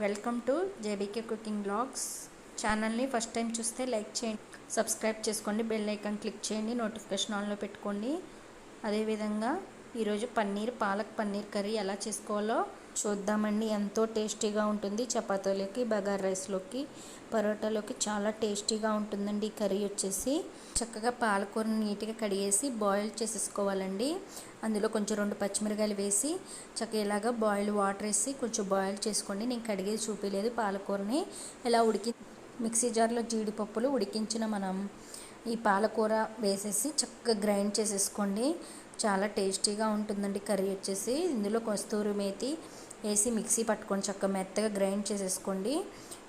Welcome to JBK cooking blogs ఛానల్ని first time చూస్తే like చేయండి సబ్స్క్రైబ్ చేసుకోండి బెల్ ఐకాన్ క్లిక్ చేయండి నోటిఫికేషన్ ఆన్లో పెట్టుకోండి. అదేవిధంగా ఈరోజు పన్నీర్ పాలక్ పన్నీర్ కర్రీ ఎలా చేసుకోవాలో చూద్దామండి. ఎంతో టేస్టీగా ఉంటుంది. చపాతీలోకి బగార్ రైస్లోకి పరోటాలోకి చాలా టేస్టీగా ఉంటుందండి ఈ కర్రీ వచ్చేసి. చక్కగా పాలకూరని నీట్గా కడిగేసి బాయిల్ చేసేసుకోవాలండి. అందులో కొంచెం రెండు పచ్చిమిరకాయలు వేసి చక్కగా ఇలాగా బాయిల్ వాటర్ వేసి కొంచెం బాయిల్ చేసుకోండి. నేను కడిగేది చూపించలేదు పాలకూరని. ఇలా ఉడికి మిక్సీ జార్లో జీడిపప్పులు ఉడికించిన మనం ఈ పాలకూర వేసేసి చక్కగా గ్రైండ్ చేసేసుకోండి. చాలా టేస్టీగా ఉంటుందండి కర్రీ వచ్చేసి. ఇందులో కస్తూరి మేతి వేసి మిక్సీ పట్టుకొని చక్కగా మెత్తగా గ్రైండ్ చేసేసుకోండి.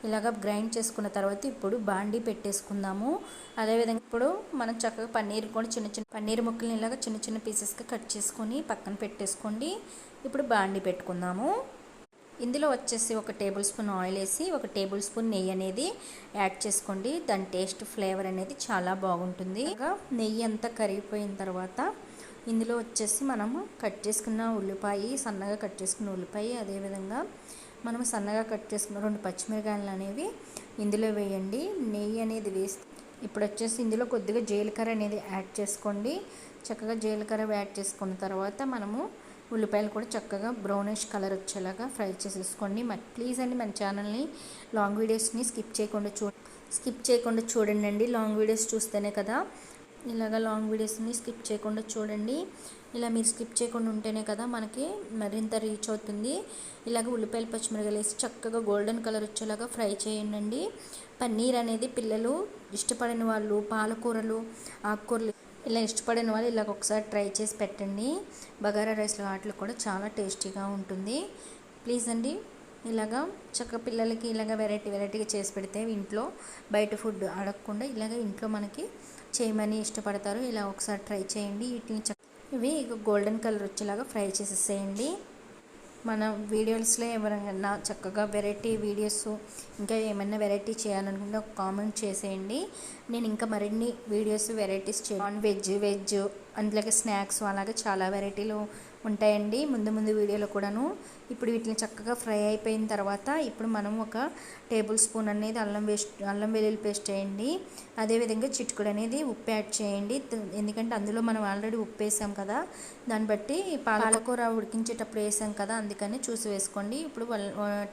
ఇలాగ గ్రైండ్ చేసుకున్న తర్వాత ఇప్పుడు బాండీ పెట్టేసుకుందాము. అదేవిధంగా ఇప్పుడు మనం చక్కగా పన్నీర్ కూడా చిన్న చిన్న పన్నీర్ ముక్కల్ని ఇలాగ చిన్న చిన్న పీసెస్గా కట్ చేసుకొని పక్కన పెట్టేసుకోండి. ఇప్పుడు బాండీ పెట్టుకుందాము. ఇందులో వచ్చేసి ఒక టేబుల్ స్పూన్ ఆయిల్ వేసి ఒక టేబుల్ స్పూన్ నెయ్యి అనేది యాడ్ చేసుకోండి. దాని టేస్ట్ ఫ్లేవర్ అనేది చాలా బాగుంటుంది. ఇంకా నెయ్యి అంతా కరిగిపోయిన తర్వాత ఇందులో వచ్చేసి మనము కట్ చేసుకున్న ఉల్లిపాయ సన్నగా కట్ చేసుకున్న ఉల్లిపాయ అదేవిధంగా మనం సన్నగా కట్ చేసుకున్న రెండు పచ్చిమిరకాయలు అనేవి ఇందులో వేయండి. నెయ్యి అనేది వేసి ఇప్పుడు వచ్చేసి ఇందులో కొద్దిగా జీలకర్ర అనేది యాడ్ చేసుకోండి. చక్కగా జీలకర్ర యాడ్ చేసుకున్న తర్వాత మనము ఉల్లిపాయలు కూడా చక్కగా బ్రౌనిష్ కలర్ వచ్చేలాగా ఫ్రై చేసేసుకోండి. ప్లీజ్ అండి మన ఛానల్ని లాంగ్ వీడియోస్ని స్కిప్ చేయకుండా చూ స్కిప్ చేయకుండా చూడండి లాంగ్ వీడియోస్ చూస్తేనే కదా ఇలాగ లాంగ్ వీడియోస్ని స్కిప్ చేయకుండా చూడండి. ఇలా మీరు స్కిప్ చేయకుండా ఉంటేనే కదా మనకి మరింత రీచ్ అవుతుంది. ఇలాగ ఉల్లిపాయలు పచ్చిమిరకాయలు వేసి చక్కగా గోల్డెన్ కలర్ వచ్చేలాగా ఫ్రై చేయండి పన్నీర్ అనేది పిల్లలు ఇష్టపడిన వాళ్ళు పాలకూరలు ఆకుకూరలు ఇలా ఇష్టపడిన వాళ్ళు ఇలాగ ఒకసారి ట్రై చేసి పెట్టండి. బగారా రైస్లో వాటిలో కూడా చాలా టేస్టీగా ఉంటుంది. ప్లీజ్ అండి ఇలాగా చక్క పిల్లలకి ఇలాగ వెరైటీ వెరైటీగా చేసి పెడితే ఇంట్లో బయట ఫుడ్ అడగకుండా ఇలాగ ఇంట్లో మనకి చేయమని ఇష్టపడతారు ఇలా ఒకసారి ట్రై చేయండి. వీటిని ఇవి గోల్డెన్ కలర్ వచ్చేలాగా ఫ్రై చేసేసేయండి. మన వీడియోస్లో ఎవరైనా చక్కగా వెరైటీ వీడియోస్ ఇంకా ఏమైనా వెరైటీ చేయాలనుకుంటే ఒక కామెంట్ చేసేయండి. నేను ఇంకా మరిన్ని వీడియోస్ వెరైటీస్ చే నాన్ వెజ్ వెజ్ అందులోకి స్నాక్స్ అలాగే చాలా వెరైటీలు ఉంటాయండి. ముందు ముందు వీడియోలో కూడాను. ఇప్పుడు వీటిని చక్కగా ఫ్రై అయిపోయిన తర్వాత ఇప్పుడు మనం ఒక టేబుల్ స్పూన్ అనేది అల్లం వేస్ట్ అల్లం వెల్లుల్లి పేస్ట్ చేయండి. అదేవిధంగా చిటుకుడు అనేది ఉప్పు యాడ్ చేయండి. ఎందుకంటే అందులో మనం ఆల్రెడీ ఉప్పు వేసాం కదా. దాన్ని బట్టి పాలకూర ఉడికించేటప్పుడు వేసాం కదా. అందుకని చూసి వేసుకోండి. ఇప్పుడు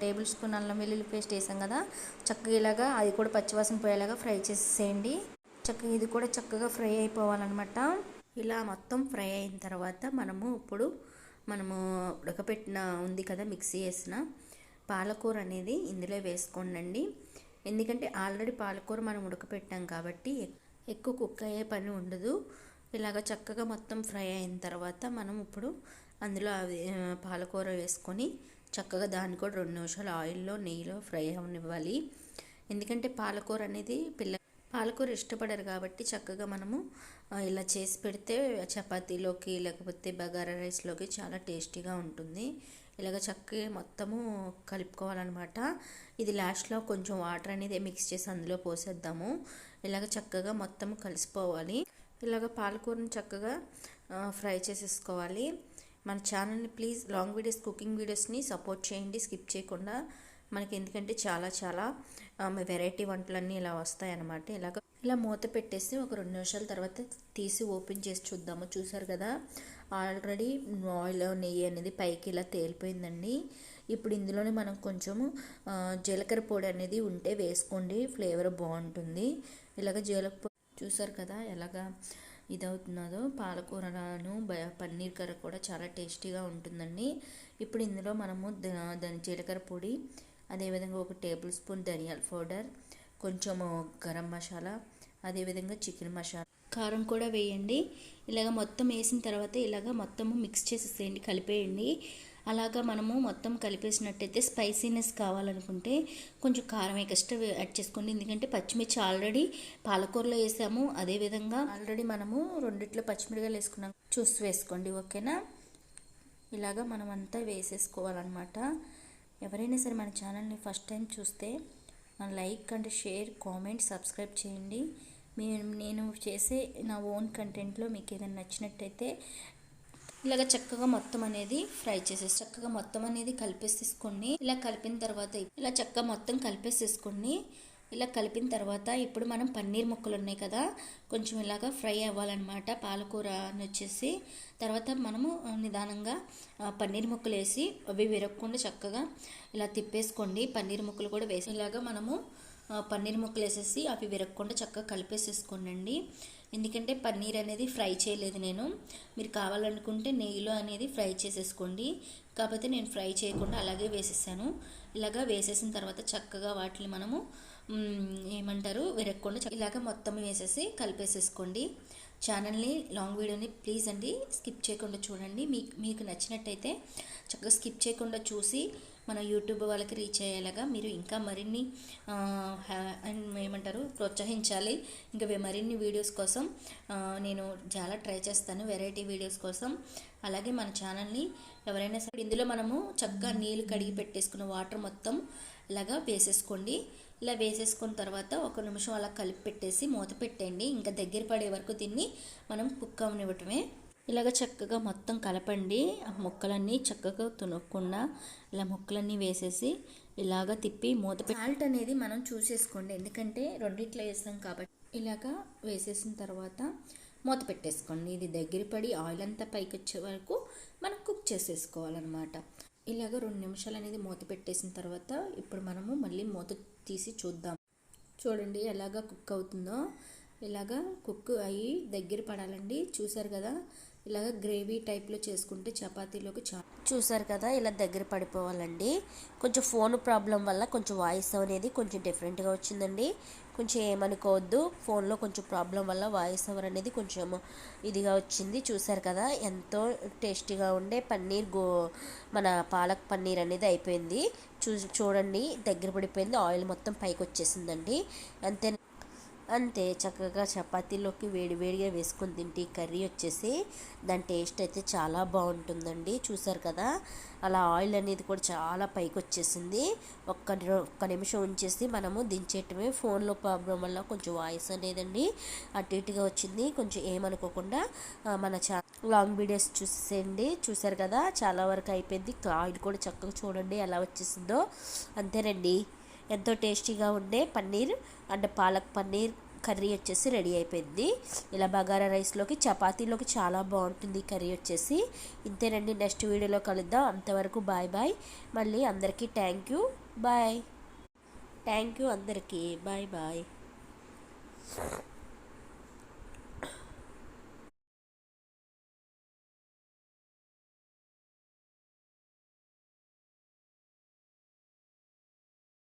టేబుల్ స్పూన్ అల్లం వెల్లుల్లి పేస్ట్ వేసాం కదా. చక్కగా ఇలాగా అది కూడా పచ్చివాసన పోయేలాగా ఫ్రై చేసేయండి చక్కగా ఇది కూడా చక్కగా ఫ్రై అయిపోవాలన్నమాట. ఇలా మొత్తం ఫ్రై అయిన తర్వాత మనము ఇప్పుడు మనము ఉడకపెట్టిన ఉంది కదా మిక్సీ వేసిన పాలకూర అనేది ఇందులో వేసుకోండి ఎందుకంటే ఆల్రెడీ పాలకూర మనం ఉడకపెట్టాం కాబట్టి ఎక్కువ కుక్ అయ్యే పని ఉండదు. ఇలాగ చక్కగా మొత్తం ఫ్రై అయిన తర్వాత మనం ఇప్పుడు అందులో పాలకూర వేసుకొని చక్కగా దాన్ని కూడా రెండు నిమిషాలు ఆయిల్లో నెయ్యిలో ఫ్రై అవనివ్వాలి. ఎందుకంటే పాలకూర అనేది పిల్ల పాలకూర ఇష్టపడరు కాబట్టి చక్కగా మనము ఇలా చేసి పెడితే చపాతీలోకి లేకపోతే బగారా రైస్లోకి చాలా టేస్టీగా ఉంటుంది. ఇలాగ చక్కగా మొత్తము కలుపుకోవాలన్నమాట. ఇది లాస్ట్లో కొంచెం వాటర్ అనేది మిక్స్ చేసి అందులో పోసేద్దాము. ఇలాగ చక్కగా మొత్తం కలిసిపోవాలి. ఇలాగ పాలకూరని చక్కగా ఫ్రై చేసేసుకోవాలి. మన ఛానల్ని ప్లీజ్ లాంగ్ వీడియోస్ కుకింగ్ వీడియోస్ని సపోర్ట్ చేయండి. స్కిప్ చేయకుండా మనకి ఎందుకంటే చాలా చాలా వెరైటీ వంటలన్నీ ఇలా వస్తాయన్నమాట. ఇలాగ ఇలా మూత పెట్టేసి ఒక రెండు నిమిషాల తర్వాత తీసి ఓపెన్ చేసి చూద్దాము. చూసారు కదా? ఆల్రెడీ ఆయిల్ నెయ్యి అనేది పైకి ఇలా తేలిపోయిందండి. ఇప్పుడు ఇందులోనే మనం కొంచెము జీలకర్ర పొడి అనేది ఉంటే వేసుకోండి. ఫ్లేవర్ బాగుంటుంది. ఇలాగ జీలకర్ర చూసారు కదా ఎలాగా ఇదవుతున్నదో? పాలకూరను పన్నీర్ కర్ర కూడా చాలా టేస్టీగా ఉంటుందండి. ఇప్పుడు ఇందులో మనము దాని జీలకర్ర పొడి అదేవిధంగా ఒక టేబుల్ స్పూన్ ధనియాల పౌడర్ కొంచెము గరం మసాలా అదేవిధంగా చికెన్ మసాలా. కారం కూడా వేయండి. ఇలాగ మొత్తం వేసిన తర్వాత ఇలాగ మొత్తము మిక్స్ చేసేసేయండి కలిపేయండి. అలాగా మనము మొత్తం కలిపేసినట్టయితే స్పైసీనెస్ కావాలనుకుంటే కొంచెం కారం ఎక్స్ట్రా యాడ్ చేసుకోండి. ఎందుకంటే పచ్చిమిర్చి ఆల్రెడీ పాలకూరలో వేసాము. అదేవిధంగా ఆల్రెడీ మనము రెండిట్లో పచ్చిమిరకాయలు వేసుకున్నాం. చూసి వేసుకోండి ఓకేనా? ఇలాగా మనం అంతా వేసేసుకోవాలన్నమాట. ఎవరైనా సరే మన ఛానల్ని ఫస్ట్ టైం చూస్తే like and share comment subscribe చేయండి. మీ నేను చేసే నా ఓన్ కంటెంట్లో మీకు ఏదైనా నచ్చినట్టయితే ఇలాగ చక్కగా మొత్తం అనేది ఫ్రై చేసేసి చక్కగా మొత్తం అనేది కలిపేసి తీసుకోండి ఇలా కలిపిన తర్వాత ఇలా చక్కగా మొత్తం కలిపేసి తీసుకోండి ఇలా కలిపిన తర్వాత ఇప్పుడు మనం పన్నీర్ ముక్కలు ఉన్నాయి కదా కొంచెం ఇలాగా ఫ్రై అవ్వాలన్నమాట పాలకూర అని వచ్చేసి తర్వాత మనము నిదానంగా పన్నీర్ ముక్కలు వేసి అవి విరగకుండా చక్కగా ఇలా తిప్పేసుకోండి. పన్నీర్ ముక్కలు కూడా వేసి ఇలాగా మనము పన్నీర్ ముక్కలు వేసేసి అవి విరగకుండా చక్కగా కలిపేసేసుకోండి ఎందుకంటే పన్నీర్ అనేది ఫ్రై చేయలేదు నేను. మీరు కావాలనుకుంటే నెయ్యిలో అనేది ఫ్రై చేసేసుకోండి. కాకపోతే నేను ఫ్రై చేయకుండా అలాగే వేసేసాను. ఇలాగా వేసేసిన తర్వాత చక్కగా వాటిని మనము ఏమంటారు? విరగకుండా ఇలాగ మొత్తం వేసేసి కలిపేసేసుకోండి. ఛానల్ని లాంగ్ వీడియోని ప్లీజ్ అండి స్కిప్ చేయకుండా చూడండి. మీకు మీకు నచ్చినట్టయితే చక్కగా స్కిప్ చేయకుండా చూసి మన యూట్యూబ్ వాళ్ళకి రీచ్ అయ్యేలాగా మీరు ఇంకా మరిన్ని ఏమంటారు ప్రోత్సహించాలి. ఇంకా మరిన్ని వీడియోస్ కోసం నేను చాలా ట్రై చేస్తాను వెరైటీ వీడియోస్ కోసం. అలాగే మన ఛానల్ని ఎవరైనా సరే ఇందులో మనము చక్కగా నీళ్ళు కడిగి పెట్టేసుకున్న వాటర్ మొత్తం ఇలాగా వేసేసుకోండి. ఇలా వేసేసుకున్న తర్వాత ఒక నిమిషం అలా కలిపి పెట్టేసి మూత పెట్టండి. ఇంకా దగ్గర పడే వరకు తిని మనం కుక్ అవనివ్వటమే. ఇలాగ చక్కగా మొత్తం కలపండి. ఆ ముక్కలన్నీ చక్కగా తునక్కుండా ఇలా ముక్కలన్నీ వేసేసి ఇలాగ తిప్పి మూత సాల్ట్ అనేది మనం చూసేసుకోండి. ఎందుకంటే రెండిట్లో వేస్తాం కాబట్టి. ఇలాగ వేసేసిన తర్వాత మూత పెట్టేసుకోండి. ఇది దగ్గర పడి ఆయిల్ అంతా పైకి వచ్చే వరకు మనం కుక్ చేసేసుకోవాలన్నమాట. ఇలాగ రెండు నిమిషాలు అనేది మూత పెట్టేసిన తర్వాత ఇప్పుడు మనము మళ్ళీ మూత తీసి చూద్దాం. చూడండి ఎలాగా కుక్ అవుతుందో. ఇలాగా కుక్ అయ్యి దగ్గర పడాలండి. చూసారు కదా? ఇలాగ గ్రేవీ టైప్లో చేసుకుంటే చపాతీలోకి చా చూసారు కదా ఇలా దగ్గర పడిపోవాలండి. కొంచెం ఫోన్ ప్రాబ్లం వల్ల కొంచెం వాయిస్ అనేది కొంచెం డిఫరెంట్గా వచ్చిందండి. కొంచెం ఏమనుకోవద్దు ఫోన్లో కొంచెం ప్రాబ్లం వల్ల వాయిస్ ఓవర్ అనేది కొంచెం ఇదిగా వచ్చింది. చూసారు కదా ఎంతో టేస్టీగా ఉండే పన్నీర్ గో మన పాలక్ పన్నీర్ అనేది అయిపోయింది. చూ చూడండి దగ్గర పడిపోయింది ఆయిల్ మొత్తం పైకి వచ్చేసిందండి అంతే అంతే చక్కగా చపాతీలోకి వేడివేడిగా వేసుకొని తింటే కర్రీ వచ్చేసి దాని టేస్ట్ అయితే చాలా బాగుంటుందండి. చూసారు కదా? అలా ఆయిల్ అనేది కూడా చాలా పైకి వచ్చేసింది. ఒక్క ఒక్క నిమిషం ఉంచేసి మనము దించేయటమే. ఫోన్లో ప్రాబ్లం వల్ల కొంచెం వాయిస్ అనేదండి అటు ఇటుగా వచ్చింది. కొంచెం ఏమనుకోకుండా మన చా లాంగ్ వీడియోస్ చూసేయండి. చూసారు కదా? చాలా వరకు అయిపోయింది. ఆయిల్ కూడా చక్కగా చూడండి ఎలా వచ్చేసిందో. అంతేనండి. ఎంతో టేస్టీగా ఉండే పన్నీర్ అండ్ పాలక్ పన్నీర్ కర్రీ వచ్చేసి రెడీ అయిపోయింది. ఇలా బగారా రైస్లోకి చపాతీలోకి చాలా బాగుంటుంది కర్రీ వచ్చేసి. ఇంతేనండి నెక్స్ట్ వీడియోలో కలుద్దాం. అంతవరకు బాయ్ బాయ్. మళ్ళీ అందరికీ thank you. Bye. Thank you అందరికీ. Bye bye.